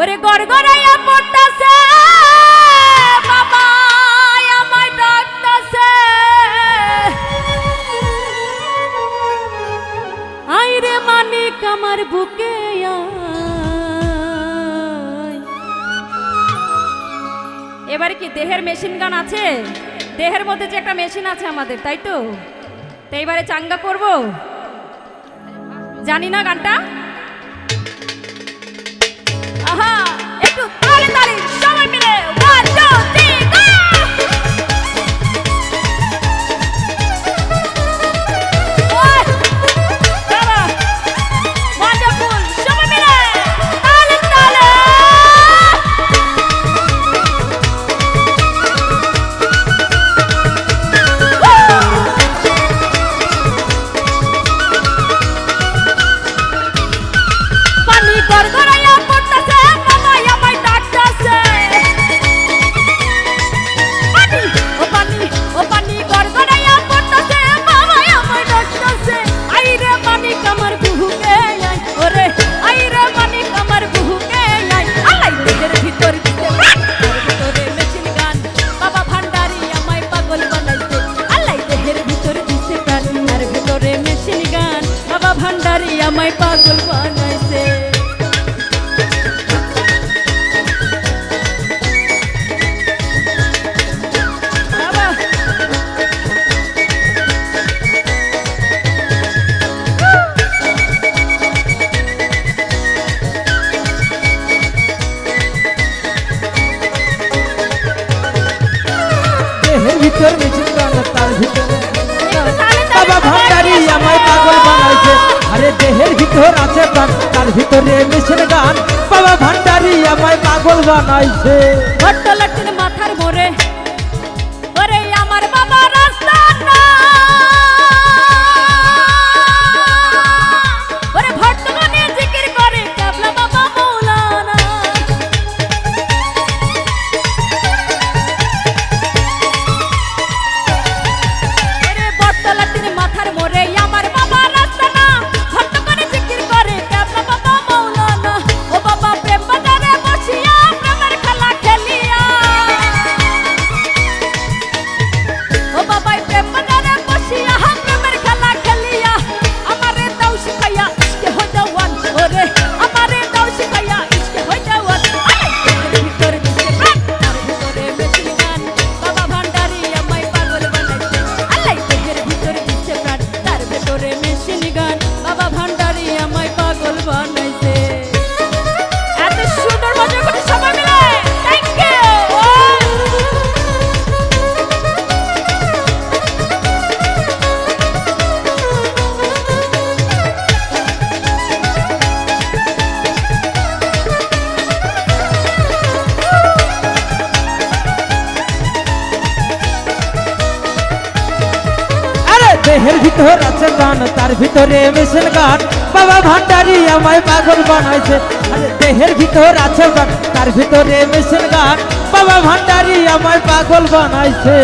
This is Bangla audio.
ওরে গড়গড়াইয়া পড়তাছে আমার বুকে এবারে কি দেহের মেশিন গান আছে? দেহের মধ্যে যে একটা মেশিন আছে আমাদের, তাই তো? তো এবারে চাঙ্গা করব? জানি না গানটা? একটু তালে তালে। ভিতর মেশিন গান তার ভিতরে তালে তালে বাবা ভান্ডারি আমায় পাগল বানাইছে। আরে দেহের ভিতর আছে প্রাণ তার ভিতরে মেশিন গান। বাবা ভান্ডারি আমায় পাগল বানাইছে। ভট্ট লট্টুর মাথার মোরে ওরে আমার বাবা রাস্তা না দেহের ভিতর আছে গান তার ভিতরে মেশিন গান। বাবা ভান্ডারি আমায় পাগল বানাইছে। আরে দেহের ভিতর আছে গান তার ভিতরে মেশিন গান। বাবা ভান্ডারি আমায় পাগল বানাইছে।